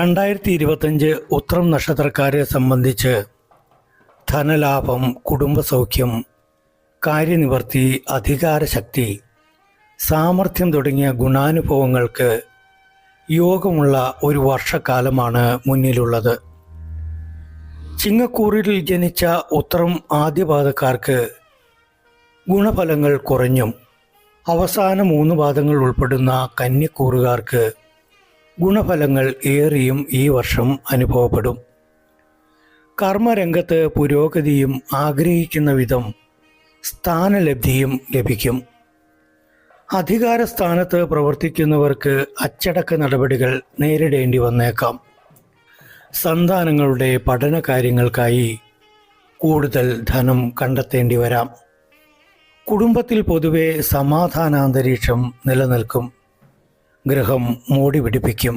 രണ്ടായിരത്തി ഇരുപത്തഞ്ച് ഉത്രം നക്ഷത്രക്കാരെ സംബന്ധിച്ച് ധനലാഭം കുടുംബസൗഖ്യം കാര്യനിവർത്തി അധികാരശക്തി സാമർഥ്യം തുടങ്ങിയ ഗുണാനുഭവങ്ങൾക്ക് യോഗമുള്ള ഒരു വർഷക്കാലമാണ് മുന്നിലുള്ളത്. ചിങ്ങക്കൂറിൽ ജനിച്ച ഉത്രം ആദ്യപാദക്കാർക്ക് ഗുണഫലങ്ങൾ കുറഞ്ഞും അവസാന മൂന്ന് പാദങ്ങൾ ഉൾപ്പെടുന്ന കന്യക്കൂറുകാർക്ക് ഗുണഫലങ്ങൾ ഏറിയും ഈ വർഷം അനുഭവപ്പെടും. കർമ്മരംഗത്ത് പുരോഗതിയും ആഗ്രഹിക്കുന്ന വിധം സ്ഥാനലബ്ധിയും ലഭിക്കും. അധികാര സ്ഥാനത്ത് പ്രവർത്തിക്കുന്നവർക്ക് അച്ചടക്ക നടപടികൾ നേരിടേണ്ടി വന്നേക്കാം. സന്താനങ്ങളുടെ പഠന കാര്യങ്ങൾക്കായി കൂടുതൽ ധനം കണ്ടെത്തേണ്ടി വരാം. കുടുംബത്തിൽ പൊതുവെ സമാധാനാന്തരീക്ഷം നിലനിൽക്കും. ഗൃഹം മൂടി പിടിപ്പിക്കും.